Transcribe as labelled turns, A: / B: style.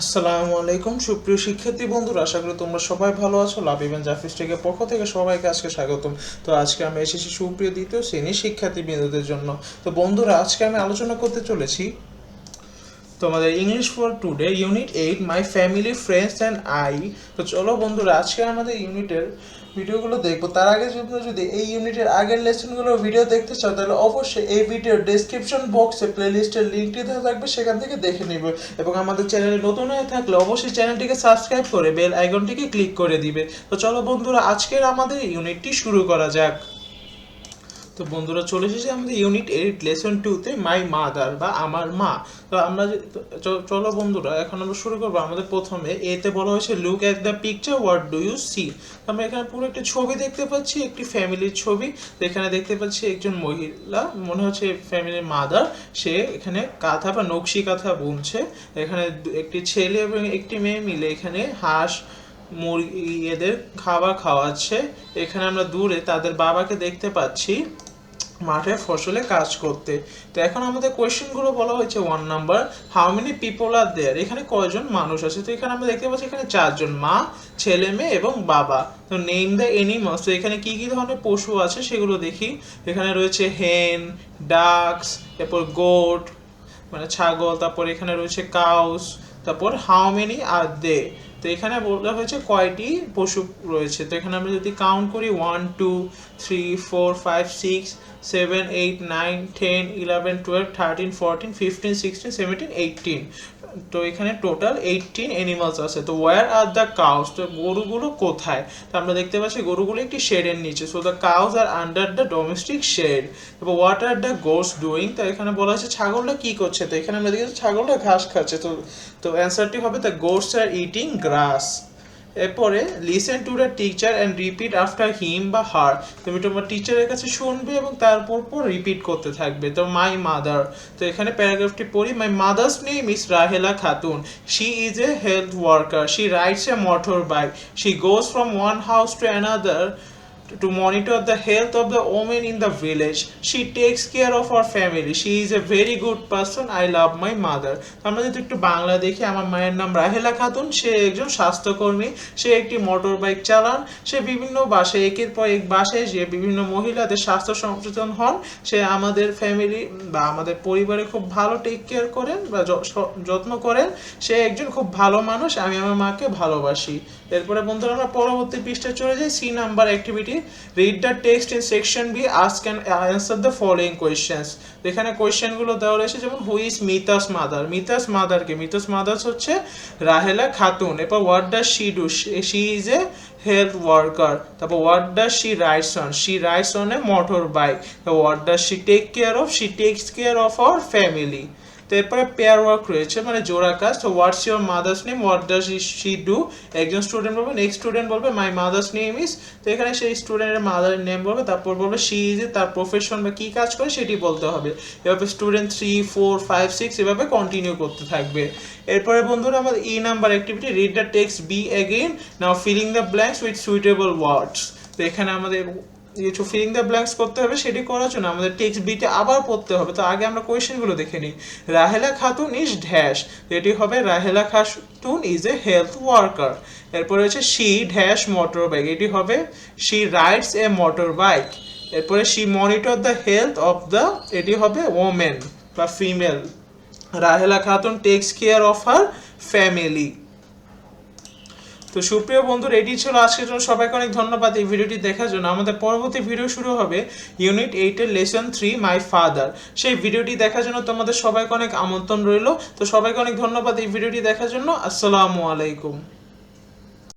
A: আসসালামু আলাইকুম। সুপ্রিয় শিক্ষার্থী বন্ধুরা, আশা করি তোমরা সবাই ভালো আছো। লাভ ইভেন জাফিস টেকের পক্ষ থেকে সবাইকে আজকে স্বাগতম। তো আজকে আমি এসেছি সুপ্রিয় দ্বিতীয় শ্রেণির শিক্ষার্থী বিন্দুদের জন্য। তো বন্ধুরা, আজকে আমি আলোচনা করতে চলেছি তোমাদের English for today unit eight my family friends and I তো চলো বন্ধুরা, আজকে আমাদের ইউনিটের ভিডিওগুলো দেখব। তার আগে যদি যদি এই ইউনিটের আগের লেসনগুলো ভিডিও দেখতে চাও, তাহলে অবশ্যই এই ভিডিওর ডেসক্রিপশন বক্সে প্লেলিস্টের লিঙ্কটি দেওয়া থাকবে, সেখান থেকে দেখে নিবে। এবং আমাদের চ্যানেলে নতুন হয়ে থাকলে অবশ্যই চ্যানেলটিকে সাবস্ক্রাইব করে বেল আইকনটিকে ক্লিক করে দিবে। তো চলো বন্ধুরা, আজকের আমাদের ইউনিটটি শুরু করা যাক। তো বন্ধুরা চলে এসেছি আমাদের ইউনিট এইট লেসন টুতে মাই মাদার বা আমার মা। তো আমরা চলো বন্ধুরা, এখন আমরা শুরু করব আমাদের প্রথমে। এতে বলা হয়েছে look at the picture what do you see আমরা এখানে পুরো একটা ছবি দেখতে পাচ্ছি, একটি ফ্যামিলির ছবি। এখানে দেখতে পাচ্ছি একজন মহিলা, মনে হচ্ছে ফ্যামিলির মাদার সে এখানে কাঁথা বা নকশি কাঁথা বুনছে। এখানে একটি ছেলে এবং একটি মেয়ে মিলে এখানে হাঁস মুরগি এদের খাবার খাওয়াচ্ছে। এখানে আমরা দূরে তাদের বাবাকে দেখতে পাচ্ছি মাঠে ফসলে কাজ করতে। তো এখন আমাদের কোয়েশ্চেনগুলো বলা হয়েছে one number how many people are there এখানে কয়জন মানুষ আছে? তো এখানে আমরা দেখতে পাচ্ছি এখানে চারজন, মা, ছেলে, মেয়ে এবং বাবা। তো নেম দ্য এনিমালস তো এখানে কী কী ধরনের পশু আছে সেগুলো দেখি। এখানে রয়েছে হেন ডাকস এরপর গোট মানে ছাগল, তারপর এখানে রয়েছে কাউস তারপর হাউ মেনি আর দে তো এখানে বলা হয়েছে কয়টি পশু রয়েছে? তো এখানে আমরা যদি কাউন্ট করি one two three four five six seven eight nine ten eleven twelve thirteen fourteen fifteen sixteen seventeen eighteen তো এখানে টোটাল এইটিন অ্যানিমালস আছে। তো ওয়ার আর দ্য কাউস তো গরুগুলো কোথায়? তো আমরা দেখতে পাচ্ছি গরুগুলো একটি শেডের নিচে। So the cows are under the domestic shed তারপর what are the goats doing তো এখানে বলা হচ্ছে ছাগলটা কি করছে? তো এখানে আমরা দেখেছি ছাগলটা ঘাস খাচ্ছে। তো তো অ্যান্সারটি হবে the goes R eating grass এরপরে listen to the teacher and repeat after him বা হার তুমি তোমার টিচারের কাছে শুনবে এবং তারপর পর রিপিট করতে থাকবে। তো মাই মাদার তো এখানে প্যারাগ্রাফটি পড়ি my mother's name is Rahela Khatun she is a health worker she rides a motor she goes from one house to another to monitor the health of the women in the village. She takes care of her family. She is a very good person. I love my mother. আমরা যদি একটু বাংলা দেখি, আমার মায়ের নাম রাহেলা খাতুন সে একজন স্বাস্থ্যকর্মী সে একটি মোটর বাইক চালান সে বিভিন্ন বাসায় একের পর এক বাসায় যে বিভিন্ন মহিলাদের স্বাস্থ্য সচেতন হন, সে আমাদের ফ্যামিলি বা আমাদের পরিবারে খুব ভালো টেক কেয়ার করেন বা যত্ন করেন সে একজন খুব ভালো মানুষ আমি আমার মাকে ভালোবাসি এরপরে বন্ধুরা আমরা পরবর্তী পৃষ্ঠায় চলে যাই। C number activity read the text in section B ask and answer the following questions এখানে কোয়েশ্চেনগুলো দেওয়া রয়েছে, যেমন who is Mita's mother Mita's মাদারকে Mita's mother's হচ্ছে রাহেলা খাতুন। এরপর what does she do she is a health worker তারপর what does she rides on she rides on a motor bike what does she take care of she takes care of our family তো এরপরে pair work রয়েছে মানে জোড়া কাজ। তো what's your mother's name what does she do একজন student বলবে next student বলবে মাই মাদার্স নেম ইজ তো এখানে সেই স্টুডেন্টের মাদারের নেম বলবে, তারপর বলবে শি ইজ তার প্রফেশন বা কী কাজ করে সেটি বলতে হবে। এভাবে student three four five six এভাবে কন্টিনিউ করতে থাকবে। এরপরে বন্ধুরা, আমাদের E number activity read the text B again now filling the blanks with suitable words তো এখানে আমাদের কিছু ফিলিং দ্য ব্ল্যাঙ্কস করতে হবে সেটি করার জন্য আমাদের টেক্সট বিতে আবার পড়তে হবে। তো আগে আমরা কোয়েশ্চেনগুলো দেখে নিই। রাহেলা খাতুন ইজ ড্যাশ এটি হবে Rahela Khatun is a health worker এরপরে হচ্ছে শি ড্যাশ মোটর বাইক এটি হবে she rides a motor bike এরপরে she monitor the health of the এটি হবে ওমেন বা female Rahela Khatun takes care of her family তো সুপ্রিয় বন্ধুরা, এটি ছিল আজকের জন্য। সবাইকে অনেক ধন্যবাদ এই ভিডিওটি দেখার জন্য। আমাদের পরবর্তী ভিডিও শুরু হবে ইউনিট এইটের লেসন থ্রি মাই ফাদার সেই ভিডিওটি দেখার জন্য তোমাদের সবাইকে অনেক আমন্ত্রণ রইল। তো সবাইকে অনেক ধন্যবাদ এই ভিডিওটি দেখার জন্য। আসসালামু আলাইকুম।